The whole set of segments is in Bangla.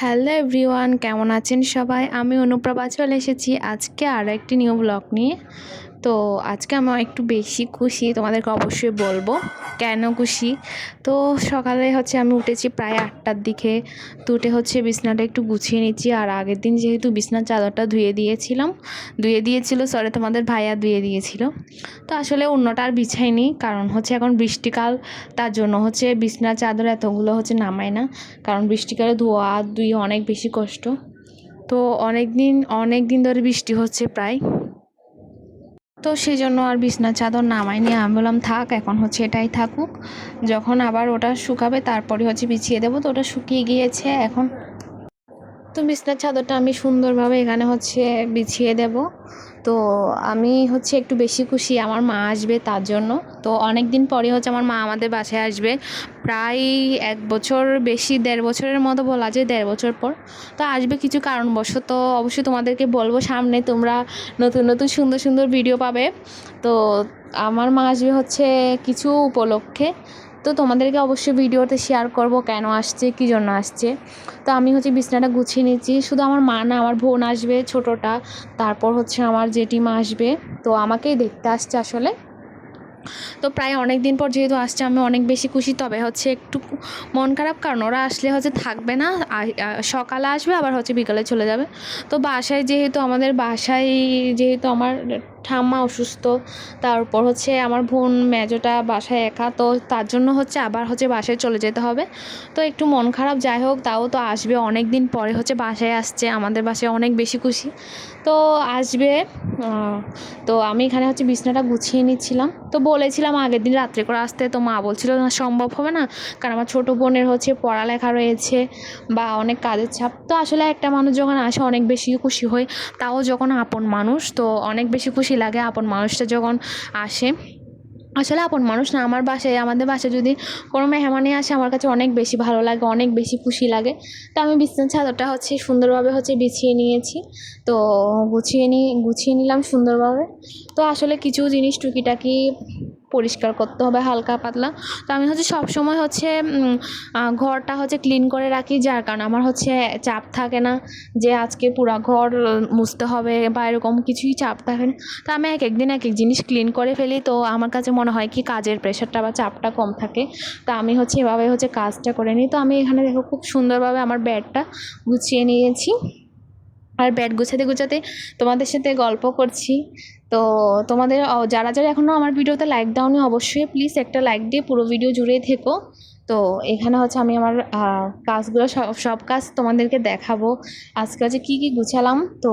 হ্যালো এভরিওয়ান কেমন আছেন সবাই? আমি অনুপ্রভা চলে এসেছি আজকে আরও একটি নিউ ব্লগ নিয়ে। তো আজকে আমি একটু বেশি খুশি, তোমাদেরকে অবশ্যই বলব কেন খুশি? তো সকালে হচ্ছে আমি উঠেছি প্রায় আটটার দিকে, তো উঠে হচ্ছে বিছনাটা একটু গুছিয়ে নিচ্ছি। আর আগের দিন যেহেতু বিছনার চাদরটা ধুয়ে দিয়েছিলাম, ধুয়ে দিয়েছিল সরি তোমাদের ভাইয়া ধুয়ে দিয়েছিল। তো আসলে অন্যটা আর বিছাইনি, কারণ হচ্ছে এখন বৃষ্টিকাল, তার জন্য হচ্ছে বিছনার চাদর এতগুলো হচ্ছে নামায় না, কারণ বৃষ্টিকালে ধোয়া ধুয়ে অনেক বেশি কষ্ট। তো অনেক দিন অনেক দিন ধরে বৃষ্টি হচ্ছে প্রায়। তো সেই জন্য আর বিছনা চাদর নামাইনি আমি বললাম, থাক, এখন হচ্ছে এটাই থাকুক। যখন আবার ওটা শুকাবে, তারপরে হচ্ছে বিছিয়ে দেবো। তো ওটা শুকিয়ে গিয়েছে, এখন তো বিছনার চাদরটা আমি সুন্দরভাবে এখানে হচ্ছে বিছিয়ে দেব। তো আমি হচ্ছে একটু বেশি খুশি, আমার মা আসবে তার জন্য। তো অনেক দিন পরে হচ্ছে আমার মা আমাদের বাসায় আসবে। প্রায় এক বছর বেশি, দেড় বছরের মতো বলা যায় দেড় বছর পর। তো আসবে কিছু কারণবশত অবশ্যই তোমাদেরকে বলব সামনে তোমরা নতুন নতুন, সুন্দর সুন্দর ভিডিও পাবে। তো আমার মা আসবে হচ্ছে কিছু উপলক্ষে। তো তোমাদেরকে অবশ্যই ভিডিওতে শেয়ার করব কেন আসছে, কী জন্য আসছে। তো আমি হচ্ছে বিছনাটা গুছিয়ে নিচ্ছি শুধু আমার মা না, আমার বোন আসবে, ছোটোটা। তারপর হচ্ছে আমার জেঠিমা আসবে। তো আমাকেই দেখতে আসছে আসলে। তো প্রায় অনেক দিন পর যেহেতু আসছে, আমি অনেক বেশি খুশি। তবে হচ্ছে একটু মন খারাপ, কারণ ওরা আসলে হচ্ছে থাকবে না। সকালে আসবে, আবার হচ্ছে বিকালে চলে যাবে। তো বাসায় যেহেতু আমাদের, বাসায় যেহেতু আমার ঠাম্মা অসুস্থ, তারপর হচ্ছে আমার বোন মেজোটা বাসায় একা, তো তার জন্য হচ্ছে আবার হচ্ছে বাসায় চলে যেতে হবে। তো একটু মন খারাপ যাই হোক, তাও তো আসবে অনেক দিন পরে হচ্ছে বাসায় আসছে, আমাদের বাসায় অনেক বেশি খুশি। তো আসবে তো আমি এখানে হচ্ছে বিছনাটা গুছিয়ে নিচ্ছিলাম। তো বলেছিলাম আগের দিন রাত্রে করে আসতে, তো মা বলছিল না সম্ভব হবে না, কারণ আমার ছোটো বোনের হচ্ছে পড়ালেখা রয়েছে বা অনেক কাজের চাপ। তো আসলে একটা মানুষ যখন আসে, অনেক বেশি খুশি হয়, তাও যখন আপন মানুষ, তো অনেক বেশি খুশি লাগে আপন মানুষটা যখন আসে। আসলে আপন মানুষ না, আমার বাসায়, আমাদের বাসায় যদি কোনো মেহমানে আসে, আমার কাছে অনেক বেশি ভালো লাগে, অনেক বেশি খুশি লাগে। তো আমি বিছানার চাদরটা হচ্ছে সুন্দরভাবে হচ্ছে বিছিয়ে নিয়েছি। তো গুছিয়ে নিয়ে গুছিয়ে নিলাম সুন্দরভাবে। তো আসলে কিছু জিনিস টুকিটাকি পরিষ্কার করতে হবে হালকা পাতলা। তো আমি হচ্ছে সব সময় হচ্ছে ঘরটা হচ্ছে ক্লিন করে রাখি, যার কারণে আমার হচ্ছে চাপ থাকে না যে আজকে পুরো ঘর মুছতে হবে বা এরকম কিছুই চাপ থাকে না। তো আমি এক একদিন এক এক জিনিস ক্লিন করে ফেলি। তো আমার কাছে মনে হয় কি কাজের প্রেশারটা বা চাপটা কম থাকে। তো আমি হচ্ছে এভাবে হচ্ছে কাজটা করে নিই। তো আমি এখানে দেখো খুব সুন্দরভাবে আমার ব্যাডটা গুছিয়ে নিয়েছি। আর ব্যাড গুছাতে গুছাতে তোমাদের সাথে গল্প করছি। তো তোমাদের যারা যারা এখনও আমার ভিডিওতে লাইক দাওনি, অবশ্যই প্লিজ একটা লাইক দিয়ে পুরো ভিডিও জুড়েই থেকো। তো এখানে হচ্ছে আমি আমার কাজগুলো সব সব কাজ তোমাদেরকে দেখাবো। আজকে হচ্ছে কী কী গুছালাম, তো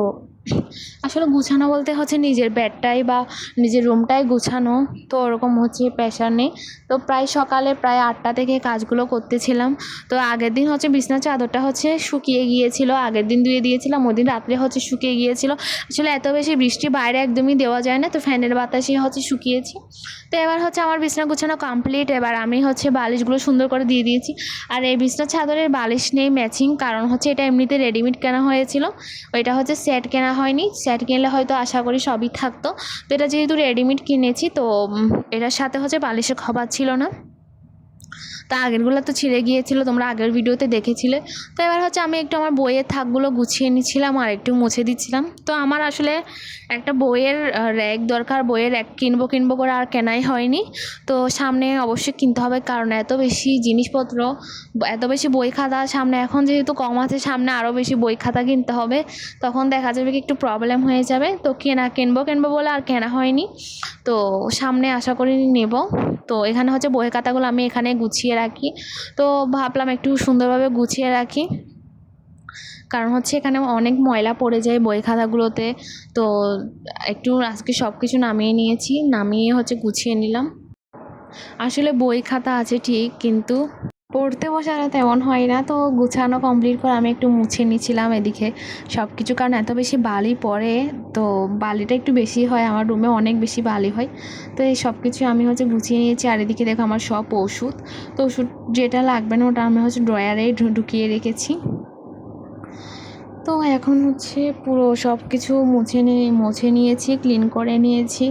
আসলে গুছানো বলতে হচ্ছে নিজের বেডটাই বা নিজের রুমটাই গুছানো। তো ওরকম হচ্ছে প্রেশার নেই। তো প্রায় সকালে প্রায় আটটা থেকে কাজগুলো করতেছিলাম। তো আগের দিন হচ্ছে বিছনা চাদরটা হচ্ছে শুকিয়ে গিয়েছিল। আগের দিন ধুয়ে দিয়েছিলাম, ওই দিন রাত্রে হচ্ছে শুকিয়ে গিয়েছিল। আসলে এত বেশি বৃষ্টি বাইরে একদমই দেওয়া যায় না। তো ফ্যানের বাতাসে হচ্ছে শুকিয়েছি। তো এবার হচ্ছে আমার বিছনা গুছানো কমপ্লিট এবার আমি হচ্ছে বালিশগুলো সুন্দর করে দিয়ে দিয়েছি। আর এই বিছনা চাদরের বালিশ নেই ম্যাচিং কারণ হচ্ছে এটা এমনিতে রেডিমেড কেনা হয়েছিল। ওইটা হচ্ছে সেট কেনা হয়নি সেট কিনলে হয়তো আশা করি সবই থাকতো। তো এটা যেহেতু রেডিমেড কিনেছি, তো এটার সাথে হচ্ছে বালিশের খবর ছিল না। তা আগেরগুলো তো ছিঁড়ে গিয়েছিল, তোমরা আগের ভিডিওতে দেখেছিলে। তো এবার হচ্ছে আমি একটু আমার বইয়ের থাকগুলো গুছিয়ে নিচ্ছিলাম আর একটু মুছে দিচ্ছিলাম। তো আমার আসলে একটা বইয়ের র্যাক দরকার, বইয়ের র্যাক কিনবো কিনবো করে আর কেনাই হয়নি। তো সামনে অবশ্যই কিনতে হবে, কারণ এত বেশি জিনিসপত্র, এত বেশি বই খাতা সামনে, এখন যেহেতু কম আছে, সামনে আরও বেশি বই খাতা কিনতে হবে। তখন দেখা যাবে কি একটু প্রবলেম হয়ে যাবে। তো কেনা, কিনবো কিনবো বলে আর কেনা হয়নি। তো সামনে আশা করি নেব। তো এখানে হচ্ছে বই খাতাগুলো আমি এখানে গুছিয়ে রাখি। তো ভাবলাম একটু সুন্দরভাবে গুছিয়ে রাখি। কারণ হচ্ছে এখানে অনেক ময়লা পড়ে যায় বই খাতাগুলোতে। তো একটু আজকে সব কিছু নামিয়ে নিয়েছি, নামিয়ে হচ্ছে গুছিয়ে নিলাম। আসলে বই খাতা আছে ঠিক, কিন্তু পড়তে বসালে তেমন হয় না। তো গুছানো কমপ্লিট করে আমি একটু মুছে নিয়েছিলাম এদিকে। সব কিছু কারণ এত বেশি বালি পড়ে, তো বালিটা একটু বেশি হয়। আমার রুমে অনেক বেশি বালি হয়। তো এই সব কিছু আমি হচ্ছে গুছিয়ে নিয়েছি। আর এদিকে দেখো আমার সব ওষুধ। তো ওষুধ যেটা লাগবে না ওটা আমি হচ্ছে ড্রয়ারে ঢুকিয়ে রেখেছি। তো এখন হচ্ছে পুরো সব কিছু মুছে নিয়ে মুছে নিয়েছি ক্লিন করে নিয়েছি।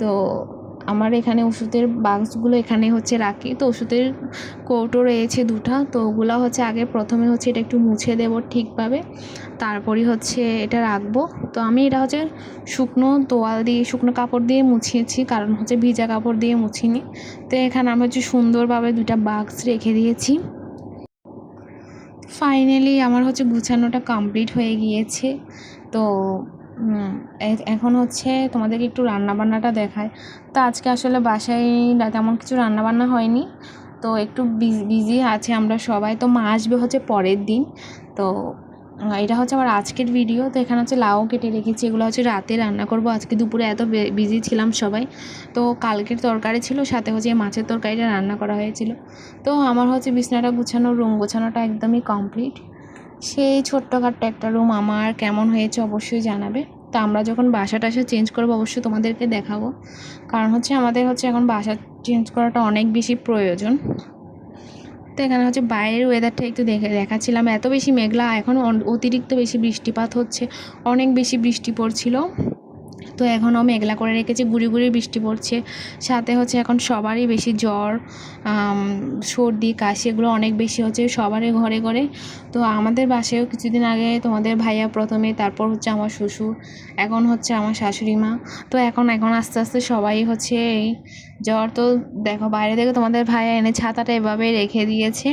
তো আমার এখানে ওষুধের বাক্সগুলো এখানে হচ্ছে রাখি। তো ওষুধের কৌটো রয়েছে দুটা, তো ওগুলো হচ্ছে আগে প্রথমে হচ্ছে এটা একটু মুছে দেবো ঠিকভাবে। তারপরই হচ্ছে এটা রাখব। তো আমি এটা হচ্ছে শুকনো তোয়াল দিয়ে, শুকনো কাপড় দিয়ে মুছিয়েছি, কারণ হচ্ছে ভিজা কাপড় দিয়ে মুছিনি। তো এখানে আমি হচ্ছে সুন্দরভাবে দুটা বাক্স রেখে দিয়েছি। ফাইনালি আমার হচ্ছে গুছানোটা কমপ্লিট হয়ে গিয়েছে। তো এখন হচ্ছে তোমাদেরকে একটু রান্নাবান্নাটা দেখায়। তো আজকে আসলে বাসায় তেমন কিছু রান্নাবান্না হয়নি। তো একটু বিজি আছে আমরা সবাই। তো মা আসবে হচ্ছে পরের দিন। তো এটা হচ্ছে আমার আজকের ভিডিও। তো এখানে হচ্ছে লাউ কেটে রেখেছি। এগুলো হচ্ছে রাতে রান্না করব। আজকে দুপুরে এত বিজি ছিলাম সবাই। তো কালকের তরকারি ছিল, সাথে হচ্ছে মাছের তরকারিটা রান্না করা হয়েছিল। তো আমার হচ্ছে বিছনাটা গুছানো, রুম গোছানোটা একদমই কমপ্লিট। সেই ছোট্টখাট্ট একটা রুম আমার কেমন হয়েছে অবশ্যই জানাবে। তো আমরা যখন বাসা টাসা চেঞ্জ করব অবশ্যই তোমাদেরকে দেখাবো। কারণ হচ্ছে আমাদের হচ্ছে এখন বাসা চেঞ্জ করাটা অনেক বেশি প্রয়োজন। তো এখানে হচ্ছে বাইরের ওয়েদারটা একটু দেখে, দেখাচ্ছিলাম। এত বেশি মেঘলা, এখন অতিরিক্ত বেশি বৃষ্টিপাত হচ্ছে। অনেক বেশি বৃষ্টি পড়ছিল। তো এখনও মেঘলা করে রেখেছে, গুড়ি গুড়ি বৃষ্টি পড়ছে। সাথে হচ্ছে এখন সবারই বেশি জ্বর সর্দি, কাশি এগুলো অনেক বেশি হচ্ছে সবারই ঘরে ঘরে। তো আমাদের বাসায়ও কিছুদিন আগে তোমাদের ভাইয়া প্রথমে, তারপর হচ্ছে আমার শ্বশুর, এখন হচ্ছে আমার শাশুড়ি মা। তো এখন এখন আস্তে আস্তে সবাই হচ্ছে এই জ্বর তো দেখো বাইরে থেকে তোমাদের ভাইয়া এনে ছাতাটা এভাবে রেখে দিয়েছে।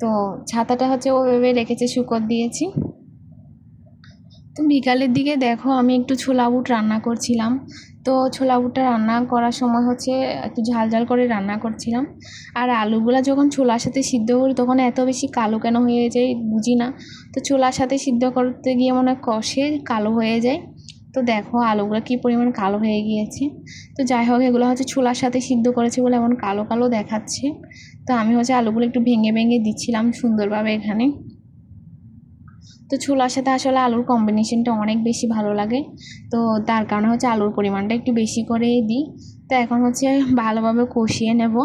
তো ছাতাটা হচ্ছে ওভাবে রেখেছে শুকর দিয়েছি। তো বিকালের দিকে দেখো আমি একটু ছোলা বুট রান্না করছিলাম। তো ছোলা বুটটা রান্না করার সময় হচ্ছে একটু ঝাল ঝাল করে রান্না করছিলাম। আর আলুগুলো যখন ছোলার সাথে সিদ্ধ করি তখন এত বেশি কালো কেন হয়ে যায় বুঝি না। তো ছোলার সাথে সিদ্ধ করতে গিয়ে মনে হয় কষে কালো হয়ে যায়। তো দেখো আলুগুলো কী পরিমাণ কালো হয়ে গিয়েছে। তো যাই হোক, এগুলো হচ্ছে ছোলার সাথে সিদ্ধ করেছে বলে এমন কালো কালো দেখাচ্ছে। তো আমি হচ্ছে আলুগুলো একটু ভেঙে ভেঙে দিচ্ছিলাম সুন্দরভাবে এখানে। তো ছোলার সাথে আসলে আলুর কম্বিনেশনটা অনেক বেশি ভালো লাগে। তো তার কারণে হচ্ছে আলুর পরিমাণটা একটু বেশি করেই দিই। তো এখন হচ্ছে ভালোভাবে কষিয়ে নেব।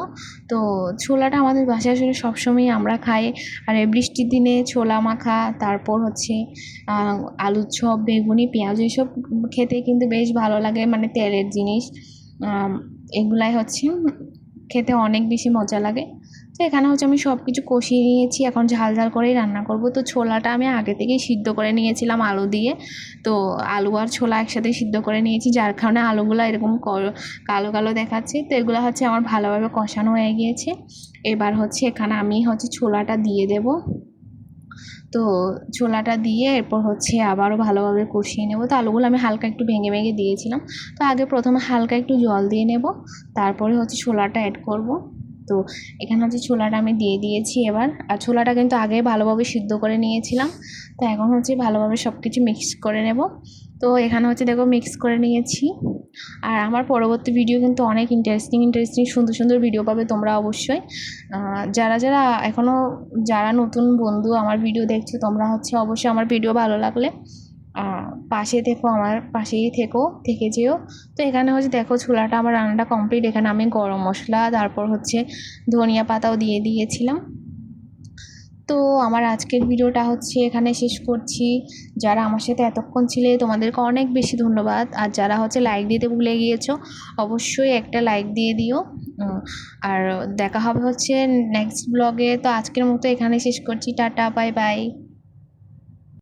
তো ছোলাটা আমাদের বাসায় আসলে সবসময়ই আমরা খাই। আর বৃষ্টির দিনে ছোলা মাখা, তারপর হচ্ছে আলুর চপ, বেগুনি, পেঁয়াজ এইসব খেতে কিন্তু বেশ ভালো লাগে মানে তেলের জিনিস। এগুলাই হচ্ছে খেতে অনেক বেশি মজা লাগে। তো এখানে হচ্ছে আমি সব কিছু কষিয়ে নিয়েছি, এখন ঝাল ঝাল করেই রান্না করব। তো ছোলাটা আমি আগে থেকেই সিদ্ধ করে নিয়েছিলাম আলু দিয়ে। তো আলু আর ছোলা একসাথে সিদ্ধ করে নিয়েছি, যার কারণে আলুগুলো এরকম কালো কালো দেখাচ্ছে। তো এগুলো হচ্ছে আমার ভালোভাবে কষানো হয়ে গিয়েছে। এবার হচ্ছে এখানে আমি হচ্ছে ছোলাটা দিয়ে দেব। তো ছোলাটা দিয়ে এরপর হচ্ছে আবারও ভালোভাবে কষিয়ে নেব। তো আলুগুলো আমি হালকা একটু ভেঙে ভেঙে দিয়েছিলাম। তো আগে প্রথমে হালকা একটু জল দিয়ে নেব। তারপরে হচ্ছে ছোলাটা অ্যাড করব। তো এখানে হচ্ছে ছোলাটা আমি দিয়ে দিয়েছি এবার, আর ছোলাটা কিন্তু আগে ভালোভাবে সিদ্ধ করে নিয়েছিলাম, তো এখন হচ্ছে ভালোভাবে সব কিছু মিক্স করে নেব। তো এখানে হচ্ছে দেখো মিক্স করে নিয়েছি, আর আমার পরবর্তী ভিডিও কিন্তু অনেক ইন্টারেস্টিং ইন্টারেস্টিং সুন্দর সুন্দর ভিডিও পাবে তোমরা অবশ্যই। যারা যারা এখনও যারা নতুন বন্ধু আমার ভিডিও দেখছ, তোমরা হচ্ছে অবশ্যই আমার ভিডিও ভালো লাগলে পাশে থেকো, আমার পাশেই থেকো, থেকে যেও। তো এখানে হচ্ছে দেখো ছোলাটা, আমার রান্নাটা কমপ্লিট এখানে আমি গরম মশলা, তারপর হচ্ছে ধনিয়া পাতাও দিয়ে দিয়েছিলাম। তো আমার আজকের ভিডিওটা হচ্ছে এখানে শেষ করছি। যারা আমার সাথে এতক্ষণ ছিলে, তোমাদেরকে অনেক বেশি ধন্যবাদ। আর যারা হচ্ছে লাইক দিতে ভুলে গিয়েছো, অবশ্যই একটা লাইক দিয়ে দিও। আর দেখা হবে হচ্ছে নেক্সট ব্লগে তো আজকের মতো এখানে শেষ করছি। Tata bye bye